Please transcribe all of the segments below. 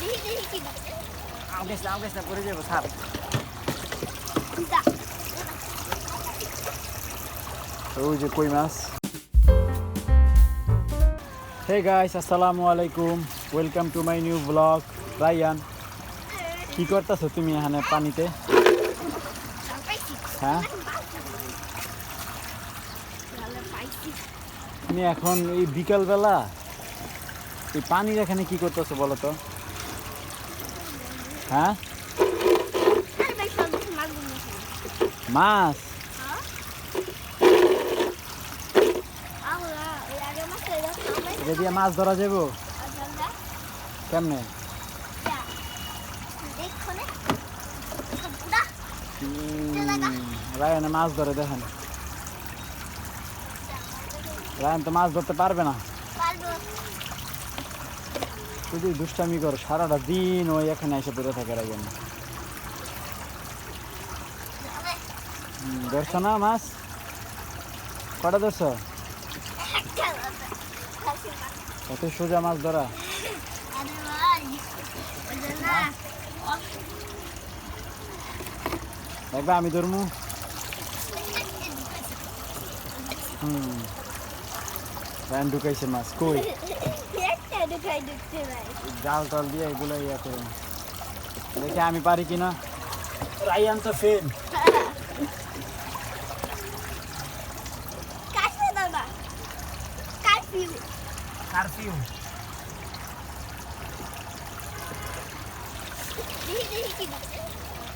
দেখি দেখি কি দিচ্ছে আউগেস না পড়ে যাব সাপ ওই যে কই মাছ হে গাইস আসসালামু আলাইকুম welcome to my new blog Rayan কি করতেছো তুমি এখানে পানিতে হ্যাঁ তুমি এখন এই বিকালবেলা এই পানির এখানে কি করতেছো বলো তো হ্যাঁ? মাছ? এটা মাছ ধরা যাব কেমনে? রায়নে মাছ ধরে দেখেন। রায়ন তো মাছ ধরতে পারবে না। শুধু দুষ্টামি করো সারাটা দিন ওই এখানে এসে পড়ে থাকে হুম, ধরছো না মাছ? কটা ধরছো? এত সোজা মাছ ধরা? দেখবে আমি ধরমু। হুম। ঢুকাইছে মাছ কই? জাল টাল দিয়ে এগুলো ইয়ে করে। দেখে আমি পারি কিনা। রায়ান তো ফেল কারফিউ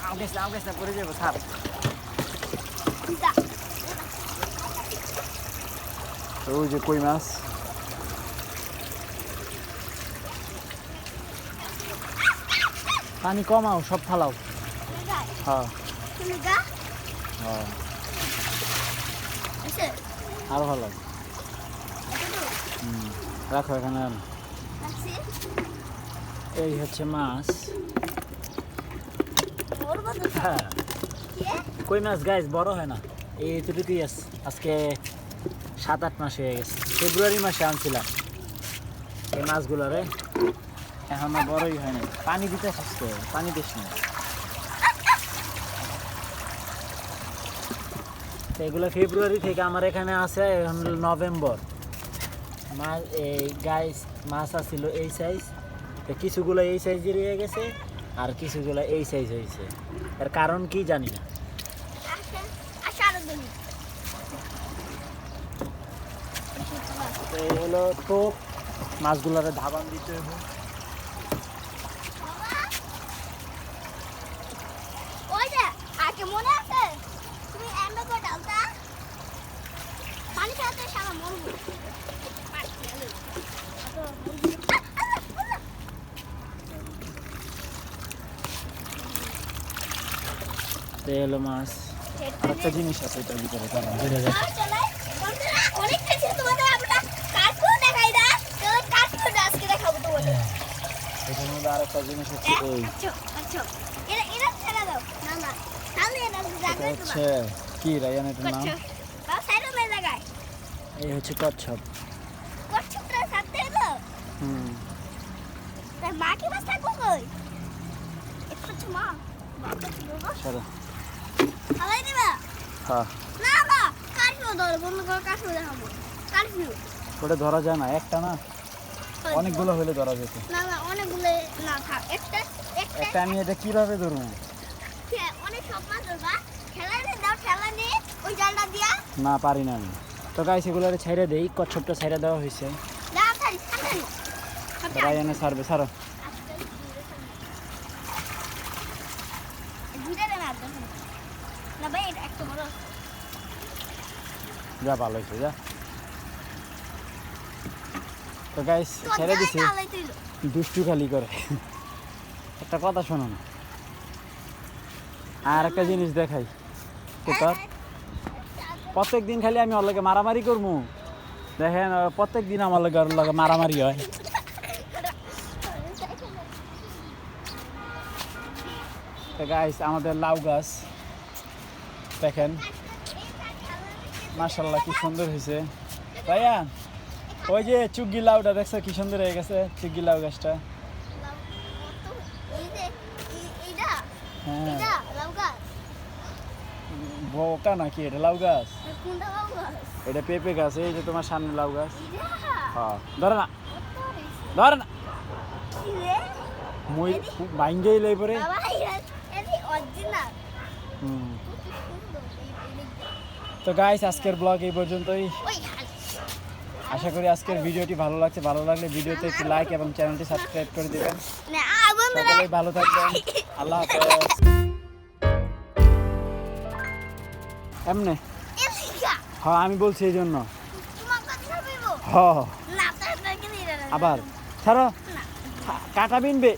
আউগেস না পড়ে যাব সাপ ওই যে কই মাছ? পানি কমাও, সব ফালাও। হ্যাঁ। হ্যাঁ। আরও ভালো। রাখো এখানে এই হচ্ছে মাছ। হ্যাঁ। কই মাছ গাইস বড় হয় না। এই এতটুকুই আছে। আজকে সাত, আট মাস হয়ে গেছে। ফেব্রুয়ারি মাসে আনছিলাম। এই মাছগুলোরে এখন বড়ই হয় না পানি দিতে আসছে, পানি দিস না। এগুলো ফেব্রুয়ারি থেকে আমার এখানে আছে নভেম্বর। মাছ এই গাইস মাছ আছিল এই সাইজ তো কিছুগুলো এই সাইজের হয়ে গেছে, আর কিছুগুলো এই সাইজ হয়েছে। এর কারণ কি জানি না। এই হলো টোপ, মাছগুলোরে ধাবান দিতে হবে ওই যে আগে মনে আছে তুমি এমবে করে ডালতা পানি খেলাতে সারা মরবো তো এই হলো মাছ। আর একটা জিনিস আছে এটার ভিতরে দাঁড়ান, বেড়ে তোমাদের এটার মধ্যে আর একটা জিনিস হচ্ছে কি রায়ান এটার নাম? এই কচ্ছপ। হুম। মা কি থাকব কই? সারা হালাই দিবা হ্যাঁ। না না কারফিউ ধরো বন্ধ করে কারফিউ দেখাবো। কারফিউ। ওটা ধরা যায় না একটা না? অনেকগুলো হলে ধরা যেত। না না অনেকগুলো না থাক একটা একটা আমি এটা কীভাবে ধরবো? অনেক সব মাছ ধরবা। খেলা নিয়ে দাও খেলা নিয়ে ওই জালটা দিয়া। না পারি না আমি। তো গাইস এগুলো ছাইড়ে দেই কচ্ছপটা ছাইড়ে দেওয়া হয়েছে দাও ছাড়ি ছাড়ি। রায়ানে ছাড়বে ছাড়ো। না ভাই এটা একটা বড়। যা ভালো হয়েছে যা। তো গাইস ছেড়ে দিছি। দুষ্টু খালি করে। একটা কথা শোনো না। আর একটা জিনিস দেখাই। তো তার? প্রত্যেক দিন খালি আমি ওর লগে মারামারি করব দেখেন প্রত্যেক দিন আমার লগে ওর লগে মারামারি হয়। তো গাইস আমাদের লাউ গাছ। দেখেন। মার্শাল্লাহ কি সুন্দর হয়েছে। ভাইয়া ওই যে চুগি লাউটা দেখছ কি সুন্দর হয়ে গেছে চুগি লাউ গাছটা? হ্যাঁ। বোকা নাকি এটা লাউ গাছ? এটা পেঁপে গাছ এই যে তোমার সামনে লাউ গাছ। হ্যাঁ ধরে না। ধরে না। মই ভাঙ্গেই লই পরে হুম কত সুন্দর এই এই- তো গাইস আজকের ব্লগ এই পর্যন্তই। আশা করি আজকের ভিডিওটি ভালো লাগছে। ভালো লাগলে ভিডিওতে একটি লাইক এবং চ্যানেলটি সাবস্ক্রাইব করে দেবেন। সকলেই ভালো থাকবেন। আল্লাহ হাফেজ। এমনে হ্যাঁ আমি বলছি এই জন্য। হ। আবার। ছাড়ো। কাটা বিনবে।